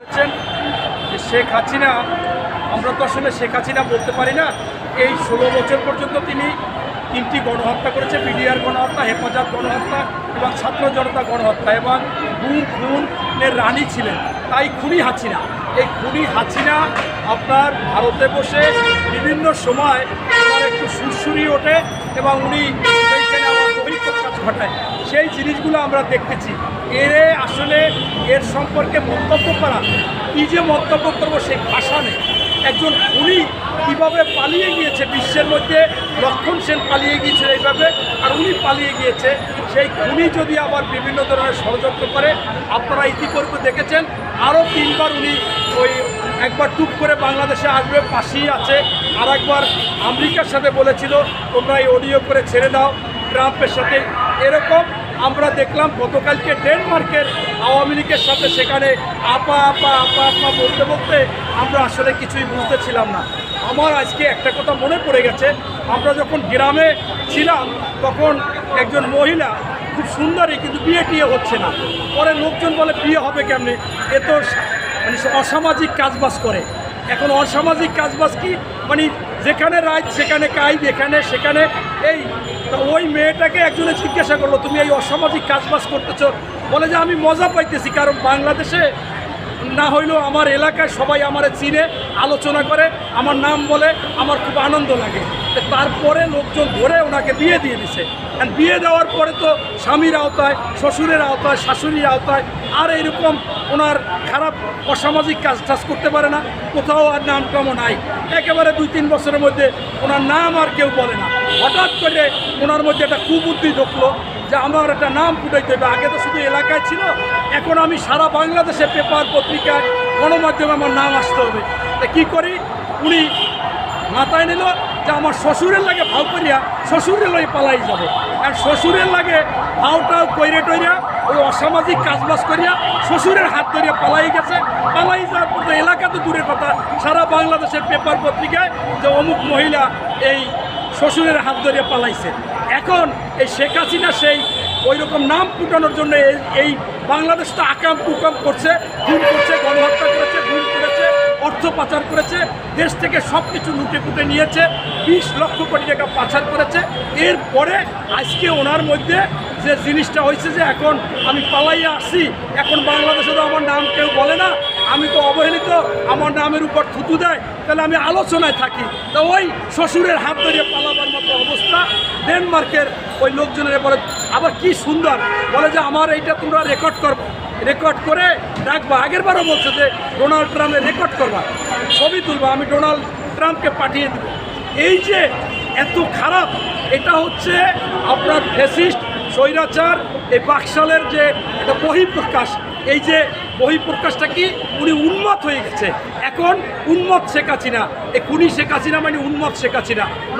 বলছেন যে শেখ হাসিনা, আমরা তো আসলে শেখ হাসিনা বলতে পারি না। এই ষোলো বছর পর্যন্ত তিনি তিনটি গণহত্যা করেছে বিডিআর গণহত্যা, হেফাজত গণহত্যা এবং ছাত্র জনতা গণহত্যা এবং গুম খুনের রানী ছিলেন। তাই খুনি হাসিনা। এই খুনি হাসিনা আপনার ভারতে বসে বিভিন্ন সময় একটু সুরসুরি ওঠে এবং উনি আবার বহিঃপ্রকাশ ঘটায় সেই জিনিসগুলো আমরা দেখতেছি। এরে আসলে এর সম্পর্কে মন্তব্য করা, কী যে মন্তব্য করব সেই ভাষা নেই। একজন খুনি কীভাবে পালিয়ে গিয়েছে, বিশ্বের মধ্যে লক্ষণ সেন পালিয়ে গিয়েছে এইভাবে, আর উনি পালিয়ে গিয়েছে, সেই খুনি যদি আবার বিভিন্ন ধরনের ষড়যন্ত্র করে, আপনারা ইতিপূর্বে দেখেছেন, আরও তিনবার উনি ওই একবার টুক করে বাংলাদেশে আসবে, পাশেই আছে। আর একবার আমেরিকার সাথে বলেছিল, তোমরা এই অডিও করে ছেড়ে দাও, ট্রাম্পের সাথে। এরকম আমরা দেখলাম গতকালকে ডেনমার্কের আওয়ামী লীগের সাথে সেখানে আপা আপা আপা আপা বলতে বলতে আমরা আসলে কিছুই বুঝতেছিলাম না। আমার আজকে একটা কথা মনে পড়ে গেছে, আমরা যখন গ্রামে ছিলাম, তখন একজন মহিলা খুব সুন্দরী কিন্তু বিয়ে টিয়ে হচ্ছে না। পরে লোকজন বলে, বিয়ে হবে কেমনে? এ তো মানে অসামাজিক কাজবাজ করে। এখন অসামাজিক কাজবাজ কি? মানে যেখানে রাত সেখানে কাইদ, এখানে সেখানে এই, তো ওই মেয়েটাকে একজনে জিজ্ঞাসা করল, তুমি এই অসামাজিক কাজবাজ করতেছ? বলে যে, আমি মজা পাইতেছি, কারণ বাংলাদেশে না হইলেও আমার এলাকায় সবাই আমার চিনে আলোচনা করে, আমার নাম বলে, আমার খুব আনন্দ লাগে। তারপরে লোকজন ধরে ওনাকে বিয়ে দিয়ে দিছে। বিয়ে দেওয়ার পরে তো স্বামীর আওতায়, শ্বশুরের আওতায়, শাশুড়ির আওতায়, আর এইরকম ওনার খারাপ অসামাজিক কাজ টাজ করতে পারে না। কোথাও আর নাম টামও নাই। একেবারে দুই তিন বছরের মধ্যে ওনার নাম আর কেউ বলে না। হঠাৎ করে ওনার মধ্যে একটা কুবুদ্ধি ঢুকলো যে আমার একটা নাম ফুটাইতে হবে। আগে তো শুধু এলাকায় ছিল, এখন আমি সারা বাংলাদেশে পেপার, পত্রিকায়, গণমাধ্যমে আমার নাম আসতে হবে। তা কী করি? উনি মাথায় নিল যে আমার শ্বশুরের লাগে ভাও করিয়া শ্বশুরের লাগে পালাই যাব। আর শ্বশুরের লাগে ভাওটাও কইরে টইরা ওই অসামাজিক কাজবাজ করিয়া শ্বশুরের হাত ধরিয়া পালাই গেছে। পালাই যাওয়ার পর এলাকা তো দূরের কথা। সারা বাংলাদেশের পেপার পত্রিকায় যে অমুক মহিলা এই শ্বশুরের হাত ধরিয়া পালাইছে। এখন এই শেখ হাসিনা সেই ওই রকম নাম ফুটানোর জন্য এই- এই বাংলাদেশ তো আকাম কুকাম করছে খুন করছে, গণহত্যা করেছে। অর্থ পাচার করেছে, দেশ থেকে সব কিছু লুটে পুটে নিয়েছে, বিশ লক্ষ কোটি টাকা পাচার করেছে। এরপরে আজকে ওনার মধ্যে যে জিনিসটা হয়েছে যে এখন আমি পালাইয়া আসি এখন বাংলাদেশে তো আমার নাম কেউ বলে না আমি তো অবহেলিত, আমার নামের উপর থুতু দেয়, তাহলে আমি আলোচনায় থাকি। তো ওই শ্বশুরের হাত ধরিয়ে পালাবার মতো অবস্থা ডেনমার্কের ওই লোকজনের বলে আবার কি সুন্দর। বলে যে আমার এইটা তোমরা রেকর্ড করব রেকর্ড করে রাখবা। আগের বারও বলছে যে ডোনাল্ড ট্রাম্পের রেকর্ড করবা। ছবি তুলবা, আমি ডোনাল্ড ট্রাম্পকে পাঠিয়ে দেবো। এই যে এত খারাপ, এটা হচ্ছে আপনার ফেসিস্ট, স্বৈরাচার, এই বাকশালের যে একটা বহিঃপ্রকাশ, এই যে বহিঃপ্রকাশটা কি? উনি উন্মত হয়ে গেছে। এখন উন্মত শেখাচ্ছি না এ খুনি শেখাচ্ছি না মানে উন্মত শেখাচ্ছি হাসিনা।